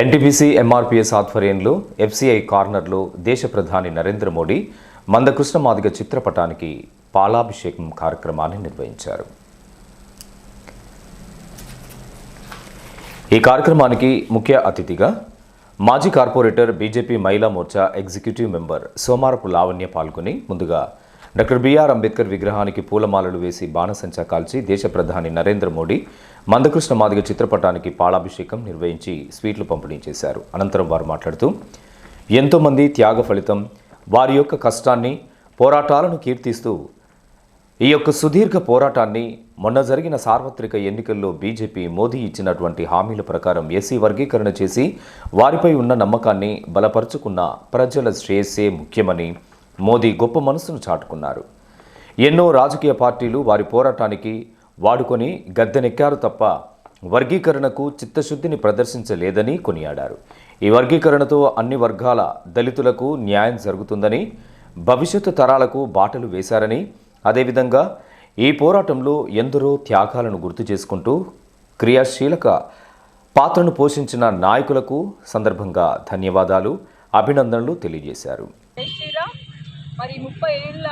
NTPC MRPS ఆధ్వర్యంలో FCI కార్నర్లో దేశ ప్రధాని నరేంద్ర మోడీ మందకృష్ణ మాదిగ చిత్రపటానికి పాలాభిషేకం కార్యక్రమాన్ని నిర్వహించారు. ఈ కార్యక్రమానికి ముఖ్య అతిథిగా మాజీ corporator BJP Mahila Morcha executive member Somarapu Lavanya పాల్గొని ముందుగా డాక్టర్ బిఆర్ అంబేద్కర్ విగ్రహానికి పూలమాలలు వేసి బాణసంచా కాల్చి దేశ ప్రధాని నరేంద్ర మోడీ మందకృష్ణ మాదిగ చిత్రపటానికి పాలాభిషేకం నిర్వహించి స్వీట్లు పంపిణీ చేశారు. అనంతరం వారు మాట్లాడుతూ ఎంతోమంది త్యాగ ఫలితం వారి యొక్క కష్టాన్ని పోరాటాలను కీర్తిస్తూ ఈ యొక్క సుదీర్ఘ పోరాటాన్ని మొన్న జరిగిన సార్వత్రిక ఎన్నికల్లో బీజేపీ మోదీ ఇచ్చినటువంటి హామీల ప్రకారం ఎస్సీ వర్గీకరణ చేసి వారిపై ఉన్న నమ్మకాన్ని బలపరుచుకున్న ప్రజల శ్రేయస్సే ముఖ్యమని మోదీ గొప్ప మనసును చాటుకున్నారు. ఎన్నో రాజకీయ పార్టీలు వారి పోరాటానికి వాడుకొని గద్దెనెక్కారు తప్ప వర్గీకరణకు చిత్తశుద్ధిని ప్రదర్శించలేదని కొనియాడారు. ఈ వర్గీకరణతో అన్ని వర్గాల దళితులకు న్యాయం జరుగుతుందని భవిష్యత్తు తరాలకు బాటలు వేశారని అదేవిధంగా ఈ పోరాటంలో ఎందరో త్యాగాలను గుర్తు చేసుకుంటూ క్రియాశీలక పాత్రను పోషించిన నాయకులకు సందర్భంగా ధన్యవాదాలు అభినందనలు తెలియజేశారు. మరి ముప్పై ఏళ్ళ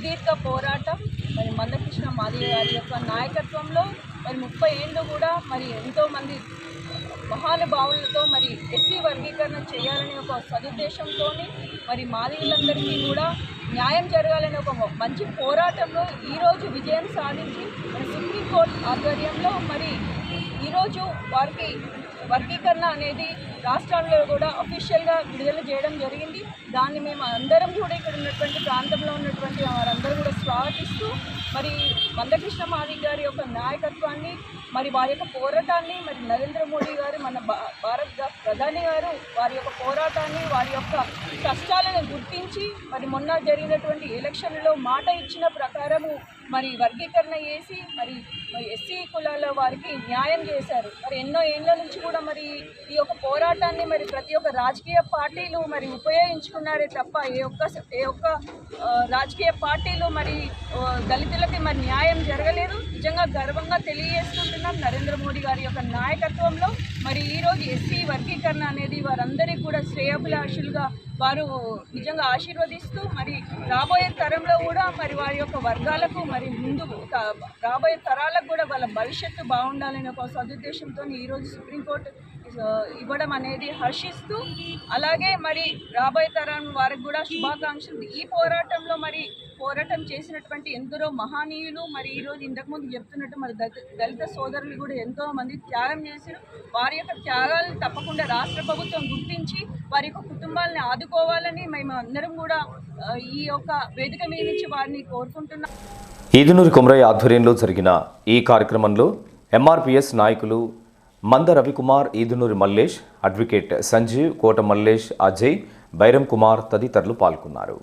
సుదీర్ఘ పోరాటం మరి మందకృష్ణ మాదిగ గారి యొక్క నాయకత్వంలో మరి ముప్పై ఏళ్ళు కూడా మరి ఎంతోమంది మహానుభావులతో మరి ఎస్సీ వర్గీకరణ చేయాలనే ఒక సదుద్దేశంతో మరి మాదిగలందరికీ కూడా న్యాయం జరగాలనే ఒక మంచి పోరాటంలో ఈరోజు విజయం సాధించి మరి సుప్రీంకోర్టు ఆధ్వర్యంలో మరి ఈరోజు వారికి వర్గీకరణ అనేది రాష్ట్రాల్లో కూడా అఫీషియల్గా విడుదల చేయడం జరిగింది. దాన్ని మేము అందరం కూడా ఇక్కడ ఉన్నటువంటి ప్రాంతంలో ఉన్నటువంటి వారందరూ కూడా స్వాగతిస్తూ మరి మందకృష్ణ మాదిక్ గారి యొక్క నాయకత్వాన్ని మరి వారి యొక్క పోరాటాన్ని మరి నరేంద్ర మోడీ గారు మన భా- భారత ప్రధాని గారు వారి యొక్క పోరాటాన్ని వారి యొక్క కష్టాలను గుర్తించి మరి మొన్న జరిగినటువంటి ఎలక్షన్లో మాట ఇచ్చిన ప్రకారము మరి వర్గీకరణ చేసి మరి ఎస్సీ కులాల వారికి న్యాయం చేశారు. మరి ఎన్నో ఏళ్ళ నుంచి కూడా మరి ఈ యొక్క పోరాటాన్ని మరి ప్రతి ఒక్క రాజకీయ పార్టీలు మరి ఉపయోగించుకున్నారే తప్ప ఏ ఒక్క ఏ ఒక్క రాజకీయ పార్టీలు మరి దళితులకి మరి న్యాయం జరగలేదు. నిజంగా గర్వంగా తెలియజేసుకుంటున్నాం నరేంద్ర మోడీ గారి యొక్క నాయకత్వంలో. మరి ఈరోజు ఎస్సీ వర్గీకరణ అనేది వారందరికీ కూడా శ్రేయభిలాషులుగా వారు నిజంగా ఆశీర్వదిస్తూ మరి రాబోయే తరంలో కూడా మరి వారి యొక్క వర్గాలకు మరి ముందు రాబోయే తరాలకు కూడా వాళ్ళ భవిష్యత్తు బాగుండాలనే ఒక సదుద్దేశంతో ఈరోజు సుప్రీంకోర్టు ఇవ్వడం అనేది హర్షిస్తూ అలాగే మరి రాబోయే తరం వారికి కూడా శుభాకాంక్షలు. ఈ పోరాటంలో మరి పోరాటం చేసినటువంటి ఎందరో మహనీయులు మరి ఈరోజు ఇంతకుముందు చెప్తున్నట్టు మరి దళిత దళిత సోదరులు కూడా ఎంతో మంది త్యాగం చేశారు. వారి యొక్క త్యాగాలను తప్పకుండా రాష్ట్ర ప్రభుత్వం గుర్తించి వారి యొక్క కుటుంబాలని ఆదుకోవాలని మేము అందరం కూడా ఈ యొక్క వేదిక మీద నుంచి వారిని కోరుకుంటున్నాం. ఈదునూరి కుమరయ్య ఆధ్వర్యంలో జరిగిన ఈ కార్యక్రమంలో ఎంఆర్పిఎస్ నాయకులు మంద రవికుమార్ ఈదునూరి మల్లేష్ అడ్వకేట్ సంజీవ్ కోట మల్లేష్ అజయ్ బైరం కుమార్ తదితరులు పాల్గొన్నారు.